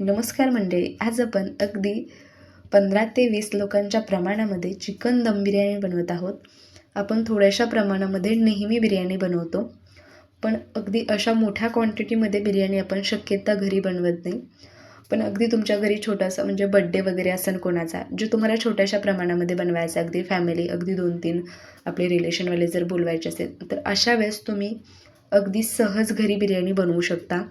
नमस्कार मंडळी आज आपण अगदी पंधरा ते वीस लोकांच्या प्रमाणामध्ये चिकन दम बिर्याणी बनवत आहोत. आपण थोड्याशा प्रमाणामध्ये नेहमी बिर्याणी बनवतो पण अगदी अशा मोठ्या क्वांटिटीमध्ये बिर्याणी आपण शक्यता घरी बनवत नाही. पण अगदी तुमच्या घरी छोटासा म्हणजे बड्डे वगैरे असेल कोणाचा जो तुम्हाला छोट्याशा प्रमाणामध्ये बनवायचा अगदी फॅमिली अगदी दोन तीन आपले रिलेशनवाले जर बोलवायचे असेल तर अशा वेळेस तुम्ही अगदी सहज घरी बिर्याणी बनवू शकता.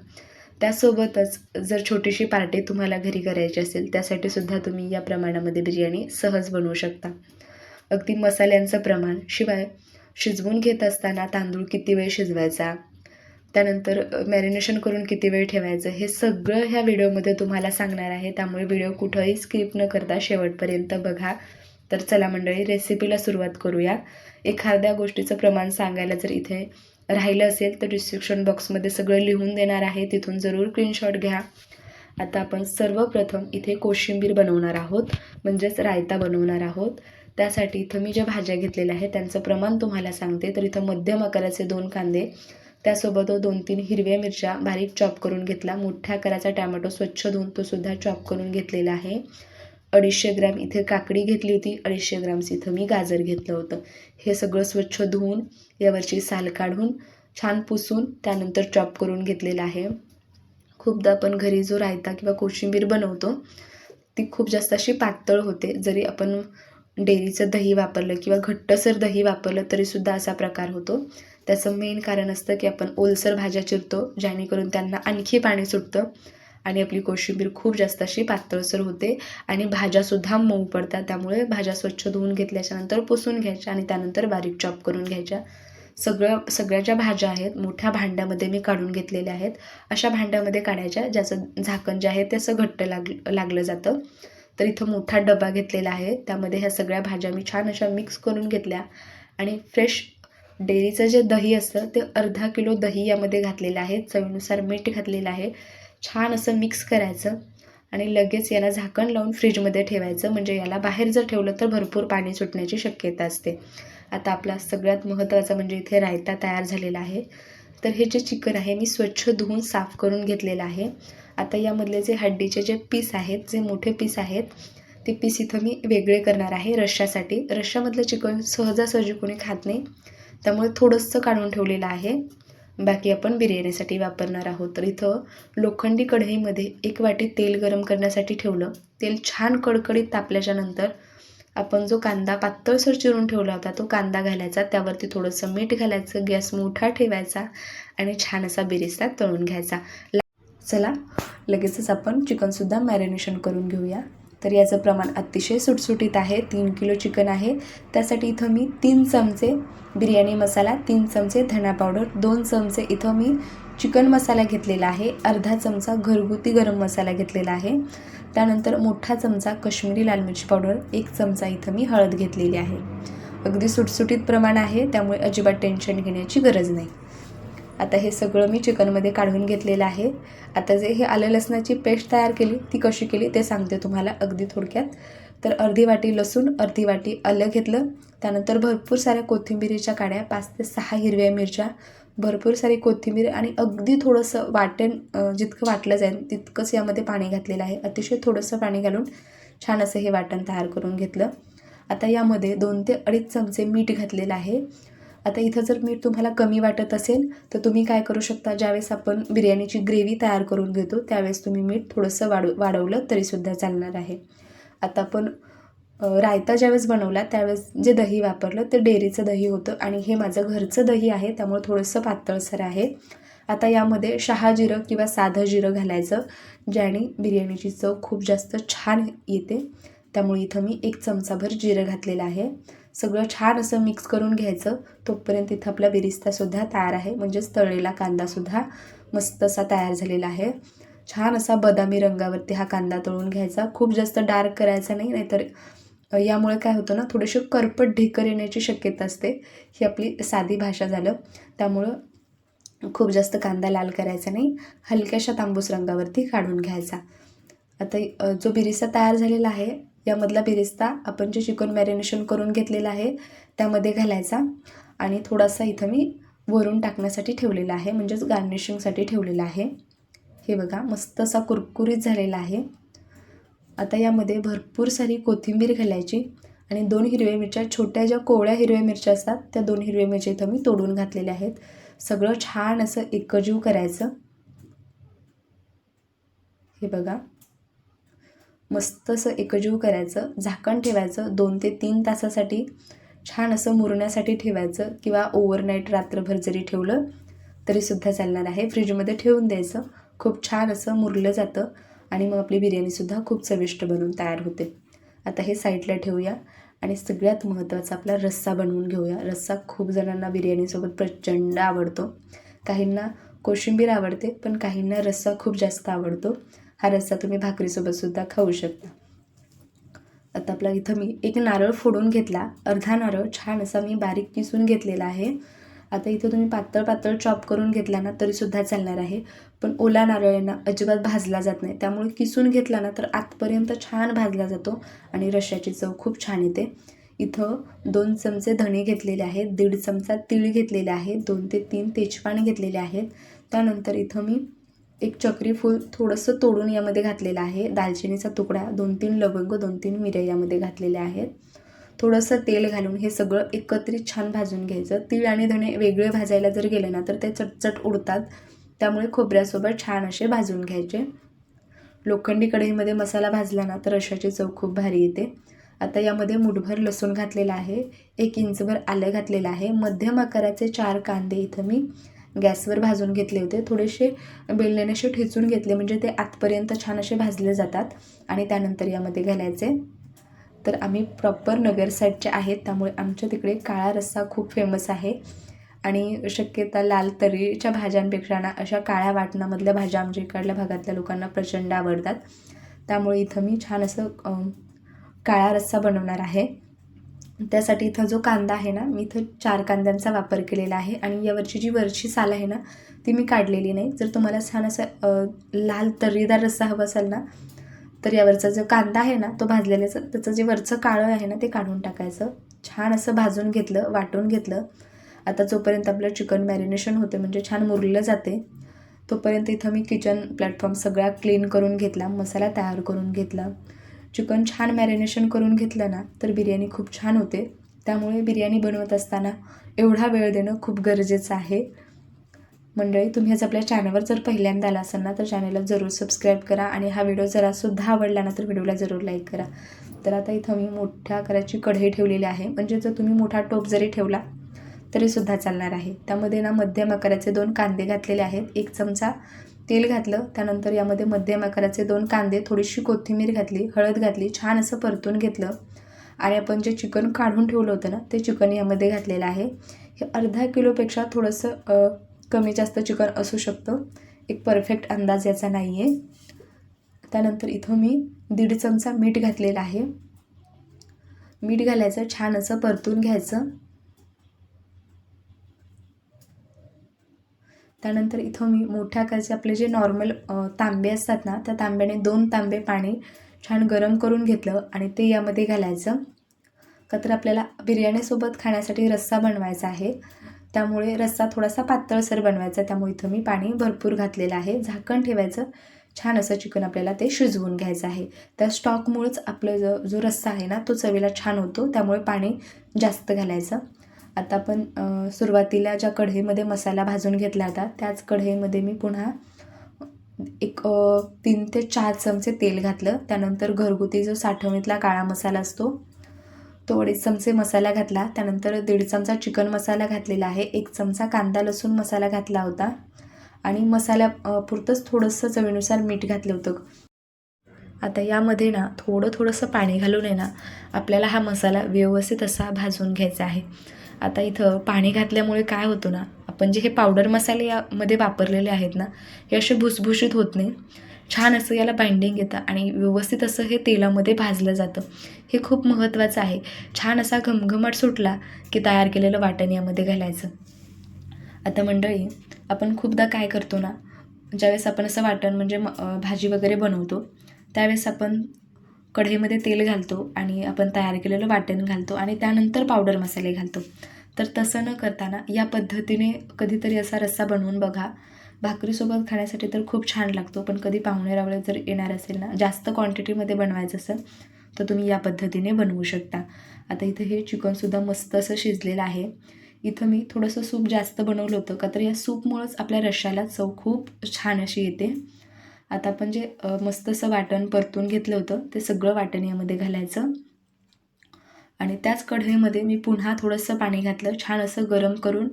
त्यासोबतच जर छोटीशी पार्टी तुम्हाला घरी करायची असेल त्यासाठी सुद्धा तुम्ही या प्रमाणामध्ये बिर्याणी सहज बनवू शकता. अगदी मसाल्यांचं प्रमाण शिवाय शिजवून घेत असताना तांदूळ किती वेळ शिजवायचा त्यानंतर मॅरिनेशन करून किती वेळ ठेवायचं हे सगळं ह्या व्हिडिओमध्ये तुम्हाला सांगणार आहे. त्यामुळे व्हिडिओ कुठंही स्किप न करता शेवटपर्यंत बघा. तर चला मंडळी रेसिपीला सुरुवात करूया. एखाद्या गोष्टीचं प्रमाण सांगायला जर इथे राहिलं असेल तर डिस्क्रिप्शन बॉक्समध्ये सगळं लिहून देणार आहे. तिथून जरूर स्क्रीनशॉट घ्या. आता आपण सर्वप्रथम इथे कोशिंबीर बनवणार आहोत. म्हणजेच रायता बनवणार आहोत. त्यासाठी इथं मी ज्या भाज्या घेतलेल्या आहेत त्यांचं प्रमाण तुम्हाला सांगते. तर इथं मध्यम आकाराचे दोन कांदे त्यासोबत दोन तीन हिरव्या मिरच्या बारीक चॉप करून घेतला. मोठ्या आकाराचा टॅमॅटो स्वच्छ धुवून तो सुद्धा चॉप करून घेतलेला आहे. अडीचशे ग्रॅम इथे काकडी घेतली होती अडीचशे ग्रॅम्स इथं मी गाजर घेतलं होतं. हे सगळं स्वच्छ धुवून यावरची साल काढून छान पुसून त्यानंतर चॉप करून घेतलेलं आहे. खूपदा आपण घरी जो रायता किंवा कोशिंबीर बनवतो ती खूप जास्त अशी पातळ होते. जरी आपण डेअरीचं दही वापरलं किंवा घट्टसर दही वापरलं तरीसुद्धा असा प्रकार होतो. त्याचं मेन कारण असतं की आपण ओलसर भाज्या चिरतो जेणेकरून त्यांना आणखी पाणी सुटतं. आणि आपली कोशिंबीर खूप जास्त अशी पातळसर होते आणि भाज्यासुद्धा मऊ पडतात. त्यामुळे भाज्या स्वच्छ धुवून घेतल्याच्यानंतर पुसून घ्यायच्या आणि त्यानंतर बारीक चॉप करून घ्यायच्या. सगळं सगळ्या ज्या भाज्या आहेत मोठ्या भांड्यामध्ये मी काढून घेतलेल्या आहेत. अशा भांड्यामध्ये काढायच्या. ज्याचं झाकण जे आहे ते असं घट्ट लाग लागलं जातं. तर इथं मोठा डबा घेतलेला आहे. त्यामध्ये ह्या सगळ्या भाज्या मी छान अशा मिक्स करून घेतल्या. आणि फ्रेश डेअरीचं जे दही असतं ते अर्धा किलो दही यामध्ये घातलेलं आहे. चवीनुसार मीठ घातलेलं आहे. छान असं मिक्स करायचं आणि लगेच याला झाकण लावून फ्रीजमध्ये ठेवायचं. म्हणजे याला बाहेर जर ठेवलं तर भरपूर पाणी सुटण्याची शक्यता असते. आता आपला सगळ्यात महत्त्वाचा म्हणजे इथे रायता तयार झालेला आहे. तर हे जे चिकन आहे मी स्वच्छ धुवून साफ करून घेतलेलं आहे. आता यामधले जे हड्डीचे जे पीस आहेत जे मोठे पीस आहेत ते पीस इथं मी वेगळे करणार आहे रश्श्यासाठी. रश्श्यामधलं चिकन सहजासहजी कोणी खात नाही. त्यामुळे थोडंसं काढून ठेवलेलं आहे. बाकी आपण बिर्याणीसाठी वापरणार आहोत. तर इथं लोखंडी कढईमध्ये एक वाटी तेल गरम करण्यासाठी ठेवलं. तेल छान कडकडीत तापल्याच्यानंतर आपण जो कांदा पातळसर चिरून ठेवला होता तो कांदा घालायचा. त्यावरती थोडंसं मीठ घालायचं गॅस मोठा ठेवायचा आणि छान असा बिरिस्ता तळून घ्यायचा. चला लगेचच आपण चिकनसुद्धा मॅरिनेशन करून घेऊया. तर याचं प्रमाण अतिशय सुटसुटीत आहे. तीन किलो चिकन आहे. त्यासाठी इथं मी तीन चमचे बिर्याणी मसाला तीन चमचे धना पावडर दोन चमचे इथं मी चिकन मसाला घेतलेला आहे. अर्धा चमचा घरगुती गरम मसाला घेतलेला आहे. त्यानंतर मोठा चमचा कश्मीरी लाल मिरची पावडर एक चमचा इथं मी हळद घेतलेली आहे. अगदी सुटसुटीत प्रमाण आहे. त्यामुळे अजिबात टेन्शन घेण्याची गरज नाही. आता हे सगळं मी चिकनमध्ये काढून घेतलेलं आहे. आता जे हे आलं लसणाची पेस्ट तयार केली ती कशी केली ते सांगते तुम्हाला अगदी थोडक्यात. तर अर्धी वाटी लसूण अर्धी वाटी आलं घेतलं. त्यानंतर भरपूर साऱ्या कोथिंबिरीच्या काड्या पाच ते सहा हिरव्या मिरच्या भरपूर सारी कोथिंबीर आणि अगदी थोडंसं वाटेन जितकं वाटलं जाईल तितकंच यामध्ये पाणी घातलेलं आहे. अतिशय थोडंसं पाणी घालून छान असं हे वाटण तयार करून घेतलं. आता यामध्ये दोन ते अडीच चमचे मीठ घातलेलं आहे. आता इथं जर मीठ तुम्हाला कमी वाटत असेल तर तुम्ही काय करू शकता? ज्यावेळेस आपण बिर्याणीची ग्रेव्ही तयार करून घेतो त्यावेळेस तुम्ही मीठ थोडंसं वाढ वाढवलं तरीसुद्धा चालणार आहे. आता आपण रायता ज्यावेळेस बनवला त्यावेळेस जे दही वापरलं ते डेअरीचं दही होतं आणि हे माझं घरचं दही आहे त्यामुळे थोडंसं पातळसर आहे. आता यामध्ये शहा जिरं किंवा साधं जिरं घालायचं ज्याने बिर्याणीची चव खूप जास्त छान येते. त्यामुळे इथं मी एक चमचाभर जिरं घातलेलं आहे. सगळं छान असं मिक्स करून घ्यायचं. तोपर्यंत इथं आपला बिरिस्तासुद्धा तयार आहे. म्हणजेच तळलेला कांदासुद्धा मस्त असा तयार झालेला आहे. छान असा बदामी रंगावरती हा कांदा तळून घ्यायचा. खूप जास्त डार्क करायचा नाही नाहीतर यामुळे काय होतं ना थोडेसे करपट ढेकर येण्याची शक्यता असते. ही आपली साधी भाषा झालं. त्यामुळं खूप जास्त कांदा लाल करायचा नाही. हलक्याशा तांबूस रंगावरती काढून घ्यायचा. आता जो बिरिस्ता तयार झालेला आहे यामधला बिरिस्ता आपण जे चिकन मॅरिनेशन करून घेतलेला आहे त्यामध्ये घालायचा. आणि थोडासा इथं मी वरून टाकण्यासाठी ठेवलेला आहे म्हणजेच गार्निशिंगसाठी ठेवलेला आहे. हे बघा मस्त असा कुरकुरीत झालेला आहे. आता यामध्ये भरपूर सारी कोथिंबीर घालायची आणि दोन हिरव्या मिरच्या छोट्या ज्या कोवळ्या हिरव्या मिरच्या असतात त्या दोन हिरव्या मिरच्या इथं मी तोडून घातलेल्या आहेत. सगळं छान असं एकजीव करायचं. हे बघा मस्त असं एकजीव करायचं झाकण ठेवायचं दोन ते तीन तासासाठी छान असं मुरण्यासाठी ठेवायचं किंवा ओव्हरनाईट रात्रभर जरी ठेवलं तरीसुद्धा चालणार आहे. फ्रीजमध्ये ठेवून द्यायचं. खूप छान असं मुरलं जातं आणि मग आपली बिर्याणीसुद्धा खूप चविष्ट बनवून तयार होते. आता हे साईडला ठेवूया आणि सगळ्यात महत्त्वाचा आपला रस्सा बनवून घेऊया. रस्सा खूप जणांना बिर्याणीसोबत प्रचंड आवडतो. काहींना कोशिंबीर आवडते पण काहींना रस्सा खूप जास्त आवडतो. हा रस्सा तुम्ही भाकरीसोबतसुद्धा खाऊ शकता. आता आपला इथं मी एक नारळ फोडून घेतला. अर्धा नारळ छान असा मी बारीक किसून घेतलेला आहे. आता इथं तुम्ही पातळ पातळ चॉप करून घेतला ना तरीसुद्धा चालणार आहे. पण ओला नारळ यांना अजिबात भाजला जात नाही. त्यामुळे किसून घेतला ना तर आतपर्यंत छान भाजला जातो आणि रश्श्याची चव खूप छान येते. इथं दोन चमचे धणे घेतलेले आहेत दीड चमचा तीळ घेतलेले आहे दोन ते तीन तेजपान घेतलेले आहेत. त्यानंतर इथं मी एक चक्री फूल थोडंसं तोडून यामध्ये घातलेलं आहे. दालचिनीचा तुकडा दोन तीन लवंग दोन तीन मिऱ्या यामध्ये घातलेल्या आहेत. थोडंसं तेल घालून हे सगळं एकत्रित छान भाजून घ्यायचं. तीळ आणि धणे वेगळे भाजायला जर गेले ना तर ते चटचट उडतात. त्यामुळे खोबऱ्यासोबत छान असे भाजून घ्यायचे. लोखंडी कढईमध्ये मसाला भाजला ना तर अशाची चव खूप भारी येते. आता यामध्ये मुठभर लसूण घातलेला आहे. एक इंचभर आलं घातलेलं आहे. मध्यम आकाराचे चार कांदे इथं मी गॅसवर भाजून घेतले होते. थोडेसे बेलण्याने असे ठेचून घेतले म्हणजे ते आतपर्यंत छान असे भाजले जातात आणि त्यानंतर यामध्ये घालायचे. तर आम्ही प्रॉपर नगर साईडचे आहेत त्यामुळे आमच्या तिकडे काळा रस्सा खूप फेमस आहे. आणि शक्यता लाल तरीच्या भाज्यांपेक्षा ना अशा काळ्या वाटणामधल्या भाज्या आमच्या इकडल्या भागातल्या लोकांना प्रचंड आवडतात. त्यामुळे इथं मी छान असं काळा रस्सा बनवणार आहे. त्यासाठी इथं जो कांदा आहे ना मी इथं चार कांद्यांचा वापर केलेला आहे आणि यावरची जी वरची साल आहे ना ती मी काढलेली नाही. जर तुम्हाला छान असा लाल तर्रीदार रस्सा हवा असेल ना तर यावरचा जो कांदा आहे ना तो भाजलेल्याचं त्याचं जे वरचं काळं आहे ना ते काढून टाकायचं. छान असं भाजून घेतलं वाटून घेतलं. आता जोपर्यंत आपलं चिकन मॅरिनेशन होते म्हणजे छान मुरलं जाते तोपर्यंत इथं मी किचन प्लॅटफॉर्म सगळा क्लीन करून घेतला मसाला तयार करून घेतला. चिकन छान मॅरिनेशन करून घेतलं ना तर बिर्याणी खूप छान होते. त्यामुळे बिर्याणी बनवत असताना एवढा वेळ देणं खूप गरजेचं आहे. मंडळी तुम्ही आज आपल्या चॅनलवर जर पहिल्यांदा आला असाल ना तर चॅनलला जरूर सबस्क्राईब करा आणि हा व्हिडिओ जरासुद्धा आवडला ना तर व्हिडिओला जरूर लाईक करा. तर आता इथं मी मोठ्या आकाराची कढई ठेवलेली आहे. म्हणजे जर तुम्ही मोठा टोप जरी ठेवला तरीसुद्धा चालणार आहे. त्यामध्ये ना मध्यम आकाराचे दोन कांदे घातलेले आहेत. एक चमचा तेल घातलं त्यानंतर यामध्ये मध्यम आकाराचे दोन कांदे थोडीशी कोथिंबीर घातली हळद घातली छान असं परतून घेतलं. आणि आपण जे चिकन काढून ठेवलं होतं ना ते चिकन यामध्ये घातलेलं आहे. हे अर्धा किलोपेक्षा थोडंसं कमी जास्त चिकन असू शकतं. एक परफेक्ट अंदाज याचा नाही आहे त्यानंतर इथं मी दीड चमचा मीठ घातलेलं आहे. मीठ घालायचं छान असं परतून घ्यायचं. त्यानंतर इथं मी मोठ्या आकाराचे आपले जे नॉर्मल तांबे असतात ना त्या तांब्याने दोन तांबे पाणी छान गरम करून घेतलं आणि ते यामध्ये घालायचं. का तर आपल्याला बिर्याणीसोबत खाण्यासाठी रस्सा बनवायचा आहे. त्यामुळे रस्सा थोडासा पातळसर बनवायचा त्यामुळे इथं मी पाणी भरपूर घातलेलं आहे. झाकण ठेवायचं. छान असं चिकन आपल्याला ते शिजवून घ्यायचं आहे. त्या स्टॉकमुळेच आपलं जो जो रस्सा आहे ना तो चवीला छान होतो. त्यामुळे पाणी जास्त घालायचं. आता आपण सुरुवातीला ज्या कढईमध्ये मसाला भाजून घेतला होता त्याच कढईमध्ये मी पुन्हा एक तीन ते चार चमचे तेल घातलं. त्यानंतर घरगुती जो साठवणीतला काळा मसाला असतो तो अडीच चमचे मसाला घातला. त्यानंतर दीड चमचा चिकन मसाला घातलेला आहे. एक चमचा कांदा लसूण मसाला घातला होता. आणि मसाल्या पुरतंच थोडंसं चवीनुसार मीठ घातलं होतं. आता यामध्ये ना थोडं थोडंसं पाणी घालून आहे ना आपल्याला हा मसाला व्यवस्थित असा भाजून घ्यायचा आहे. आता इथं पाणी घातल्यामुळे काय होतं ना आपण जे हे पावडर मसाले यामध्ये वापरलेले आहेत ना हे असे भुसभुशीत होत नाही. छान असं याला बाइंडिंग येतं आणि व्यवस्थित असं हे तेलामध्ये भाजलं जातं. हे खूप महत्त्वाचं आहे. छान असा घमघमाट सुटला की तयार केलेलं वाटण यामध्ये घालायचं. आता मंडळी आपण खूपदा काय करतो ना ज्यावेळेस आपण असं वाटण म्हणजे भाजी वगैरे बनवतो त्यावेळेस आपण कढईमध्ये तेल घालतो आणि आपण तयार केलेलं वाटण घालतो आणि त्यानंतर पावडर मसाले घालतो. तर तसं न करताना या पद्धतीने कधीतरी असा रस्सा बनवून बघा. भाकरीसोबत खाण्यासाठी तर खूप छान लागतो पण कधी पाहुणे रावळे जर येणार असेल ना जास्त क्वांटिटीमध्ये बनवायचं असेल तर तुम्ही या पद्धतीने बनवू शकता. आता इथं हे चिकनसुद्धा मस्त असं शिजलेलं आहे. इथं मी थोडंसं सूप जास्त बनवलं होतं का तर या सूपमुळंच आपल्या रश्श्याला चव खूप छान अशी येते. आता आपण जे मस्त असं वाटण परतून घेतलं होतं ते सगळं वाटण यामध्ये घालायचं. आणि त्याच कढईमध्ये मी पुन्हा थोडंसं पाणी घातलं छान असं गरम करून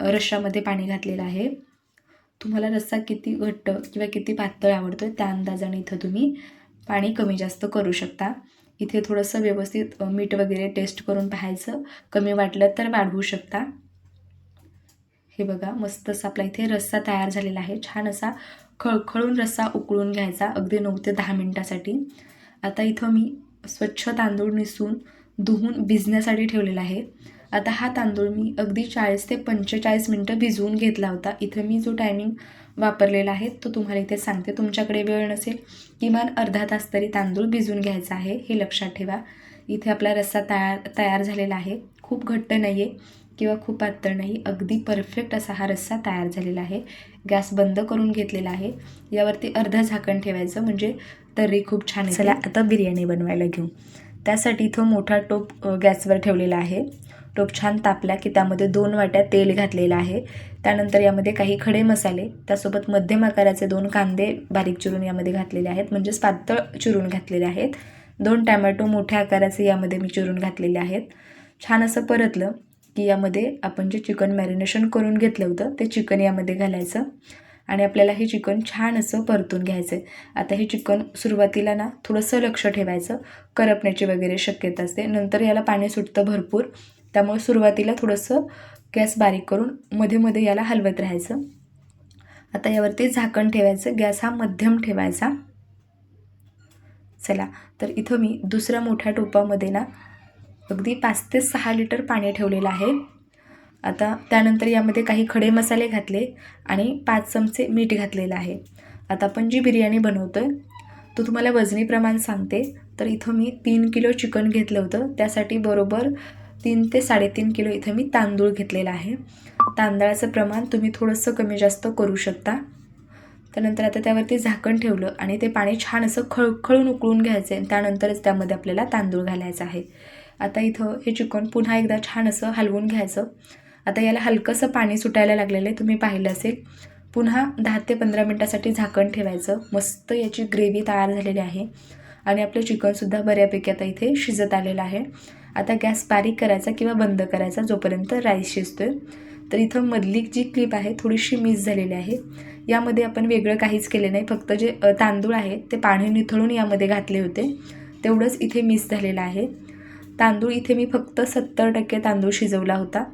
रश्श्यामध्ये पाणी घातलेलं आहे. तुम्हाला रस्सा किती घट्ट किंवा किती पातळ आवडतो आहे त्या अंदाजाने इथं तुम्ही पाणी कमी जास्त करू शकता. इथे थोडंसं व्यवस्थित मीठ वगैरे टेस्ट करून पाहायचं. कमी वाटलं तर वाढवू शकता. हे बघा मस्त असा आपला इथे रस्सा तयार झालेला आहे. छान असा खळखळून रस्सा उकळून घ्यायचा अगदी नऊ ते दहा मिनटासाठी. आता इथं मी स्वच्छ तांदूळ निसून धुवून भिजण्यासाठी ठेवलेला आहे. आता हा तांदूळ मी अगदी चाळीस ते पंचेचाळीस मिनटं भिजवून घेतला होता. इथं मी जो टायमिंग वापरलेला आहे तो तुम्हाला इथे सांगते. तुमच्याकडे वेळ नसेल किमान अर्धा तास तरी तांदूळ भिजवून घ्यायचा आहे हे लक्षात ठेवा. इथे आपला रस्सा तयार तयार झालेला आहे. खूप घट्ट नाही आहे किंवा खूप पातळ नाही. अगदी परफेक्ट असा हा रस्सा तयार झालेला आहे. गॅस बंद करून घेतलेला आहे. यावरती अर्धं झाकण ठेवायचं म्हणजे तर्री खूप छान चला आता बिर्याणी बनवायला घेऊ. त्यासाठी इथं मोठा टोप गॅसवर ठेवलेला आहे. टोप छान तापला की त्यामध्ये दोन वाट्या तेल घातलेलं आहे. त्यानंतर यामध्ये काही खडे मसाले त्यासोबत मध्यम आकाराचे दोन कांदे बारीक चिरून यामध्ये घातलेले आहेत. म्हणजेच पातळ चिरून घातलेले आहेत. दोन टॅमॅटो मोठ्या आकाराचे यामध्ये मी चिरून घातलेले आहेत. छान असं परतलं की यामध्ये आपण जे चिकन मॅरिनेशन करून घेतलं होतं ते चिकन यामध्ये घालायचं आणि आपल्याला हे चिकन छान असं परतून घ्यायचं आहे. आता हे चिकन सुरुवातीला ना थोडंसं लक्ष ठेवायचं करपण्याची वगैरे शक्यता असते. नंतर याला पाणी सुटतं भरपूर त्यामुळे सुरुवातीला थोडंसं गॅस बारीक करून मध्ये मध्ये याला हलवत राहायचं. आता यावरती झाकण ठेवायचं गॅस हा मध्यम ठेवायचा. चला तर इथं मी दुसऱ्या मोठ्या टोपामध्ये ना अगदी पाच ते सहा लिटर पाणी ठेवलेलं आहे. आता त्यानंतर यामध्ये काही खडे मसाले घातले आणि पाच चमचे मीठ घातलेलं आहे. आता आपण जी बिर्याणी बनवतो आहे तो तुम्हाला वजनी प्रमाण सांगते. तर इथं मी तीन किलो चिकन घेतलं होतं. त्यासाठी बरोबर तीन ते साडेतीन किलो इथं मी तांदूळ घेतलेला आहे. तांदळाचं प्रमाण तुम्ही थोडंसं कमी जास्त करू शकता. त्यानंतर आता त्यावरती झाकण ठेवलं आणि ते पाणी छान असं खळखळून उकळून घ्यायचं आहे त्यानंतरच त्यामध्ये आपल्याला तांदूळ घालायचा आहे. आता इथं हे चिकन पुन्हा एकदा छान असं हलवून घ्यायचं. आता याला हलकंसं पाणी सुटायला लागलेलं आहे तुम्ही पाहिलं असेल. पुन्हा दहा ते पंधरा मिनटासाठी झाकण ठेवायचं. मस्त याची ग्रेव्ही तयार झालेली आहे. आणि आपलं चिकनसुद्धा बऱ्यापैकी आता इथे शिजत आलेलं आहे. आता गॅस बारीक करायचा किंवा बंद करायचा जोपर्यंत राईस शिजतोय. तर इथं मधली जी क्लिप आहे थोडीशी मिस झालेली आहे. यामध्ये आपण वेगळं काहीच केले नाही. फक्त जे तांदूळ आहे ते पाणी निथळून यामध्ये घातले होते. तेवढंच इथे मिस झालेलं आहे. तांदूळ इथे मी फक्त सत्तर टक्के तांदूळ शिजवला होता.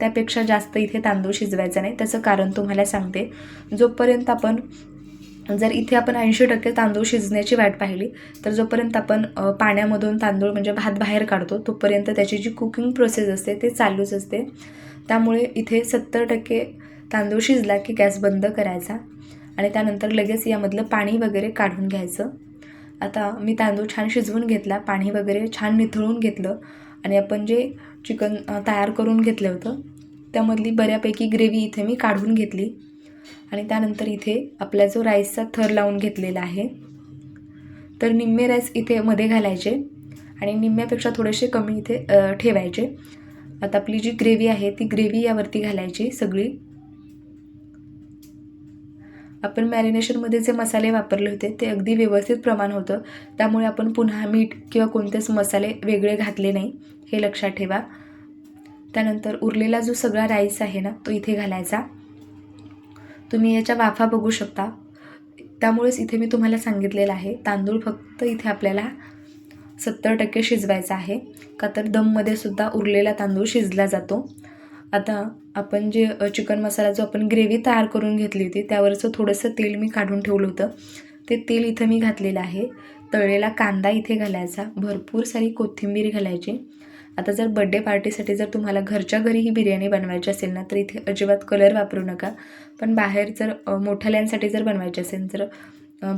त्यापेक्षा जास्त इथे तांदूळ शिजवायचा नाही. त्याचं कारण तुम्हाला सांगते. जोपर्यंत आपण जर इथे आपण ऐंशी टक्के तांदूळ शिजण्याची वाट पाहिली तर जोपर्यंत आपण पाण्यामधून तांदूळ म्हणजे भात बाहेर काढतो तोपर्यंत त्याची जी कुकिंग प्रोसेस असते ते चालूच असते. त्यामुळे इथे सत्तर टक्के तांदूळ शिजला की गॅस बंद करायचा आणि त्यानंतर लगेच यामधलं पाणी वगैरे काढून घ्यायचं. आता मी तांदूळ छान शिजवून घेतला पाणी वगैरे छान निथळून घेतलं आणि आपण जे चिकन तयार करून घेतलं होतं त्यामधली बऱ्यापैकी ग्रेव्ही इथे मी काढून घेतली आणि त्यानंतर इथे आपला जो राईसचा थर लावून घेतलेला आहे तर निम्मे राईस इथे मध्ये घालायचे आणि निम्म्यापेक्षा थोडेसे कमी इथे ठेवायचे. आता आपली जी ग्रेव्ही आहे ती ग्रेव्ही यावरती घालायची सगळी. आपण मॅरिनेशनमध्ये जे मसाले वापरले होते ते अगदी व्यवस्थित प्रमाण होतं. त्यामुळे आपण पुन्हा मीठ किंवा कोणतेच मसाले वेगळे घातले नाही हे लक्षात ठेवा. त्यानंतर उरलेला जो सगळा राईस आहे ना तो इथे घालायचा. तुम्ही याच्या वाफा बघू शकता. त्यामुळेच इथे मी तुम्हाला सांगितलेलं आहे तांदूळ फक्त इथे आपल्याला सत्तर टक्के शिजवायचा आहे. का तर दममध्ये सुद्धा उरलेला तांदूळ शिजला जातो. आता आपण जे चिकन मसाला जो आपण ग्रेव्ही तयार करून घेतली होती त्यावरचं थोडंसं तेल मी काढून ठेवलं होतं. ते तेल इथं मी घातलेलं आहे. तळलेला कांदा इथे घालायचा. भरपूर सारी कोथिंबीर घालायची. आता जर बड्डे पार्टीसाठी जर तुम्हाला घरच्या घरी ही बिर्याणी बनवायची असेल ना तर इथे अजिबात कलर वापरू नका. पण बाहेर जर मोठ्याल्यांसाठी जर बनवायची असेल जर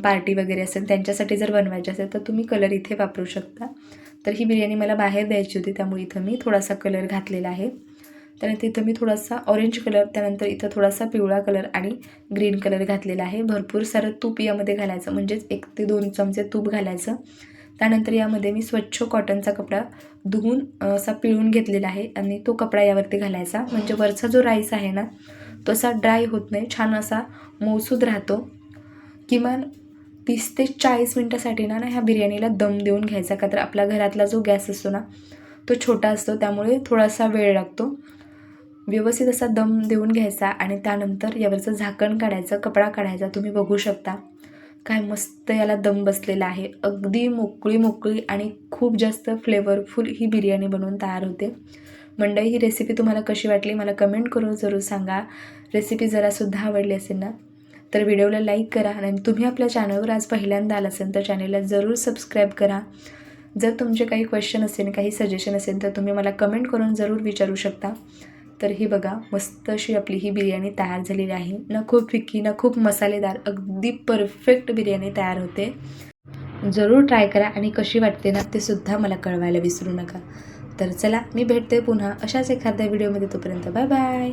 पार्टी वगैरे असेल त्यांच्यासाठी जर बनवायची असेल तर तुम्ही कलर इथे वापरू शकता. तर ही बिर्याणी मला बाहेर द्यायची होती त्यामुळे इथं मी थोडासा कलर घातलेला आहे. त्यानंतर इथं मी थोडासा ऑरेंज कलर त्यानंतर इथं थोडासा पिवळा कलर आणि ग्रीन कलर घातलेला आहे. भरपूर सारं तूप यामध्ये घालायचं म्हणजेच एक ते दोन चमचे तूप घालायचं. त्यानंतर यामध्ये मी स्वच्छ कॉटनचा कपडा धुवून असा पिळून घेतलेला आहे आणि तो कपडा यावरती घालायचा. म्हणजे वरचा जो राईस आहे ना तो असा ड्राय होत नाही छान असा मौसूद राहतो. किमान तीस ते चाळीस मिनटासाठी ना ना ह्या बिर्याणीला दम देऊन घ्यायचा. का तर आपल्या घरातला जो गॅस असतो ना तो छोटा असतो त्यामुळे थोडासा वेळ लागतो. व्यवस्थित असा दम देऊन घ्यायचा आणि त्यानंतर यावरचं झाकण काढायचं कपडा काढायचा तुम्ही बघू शकता. काय मस्त याला दम बसलेला आहे. अगदी मोकळी मोकळी आणि खूप जास्त फ्लेवरफुल ही बिर्याणी बनवून तयार होते. मंडळी ही रेसिपी तुम्हाला कशी वाटली मला कमेंट करून जरूर सांगा. रेसिपी जरासुद्धा आवडली असेल ना? तर व्हिडिओला लाईक करा आणि तुम्ही आपल्या चॅनलवर आज पहिल्यांदा आला असेल तर चॅनलला जरूर सबस्क्राईब करा. जर तुमचे काही क्वेश्चन असेल काही सजेशन असेल तर तुम्ही मला कमेंट करून जरूर विचारू शकता. तर ही बघा मस्त अशी आपली ही बिर्याणी तयार झालेली आहे. ना खूप फिक्की ना खूप मसालेदार अगदी परफेक्ट बिर्याणी तयार होते. जरूर ट्राय करा आणि कशी वाटते ना ते सुद्धा मला कळवायला विसरू नका. तर चला मी भेटते पुन्हा अशाच एखाद्या व्हिडिओमध्ये तोपर्यंत बाय बाय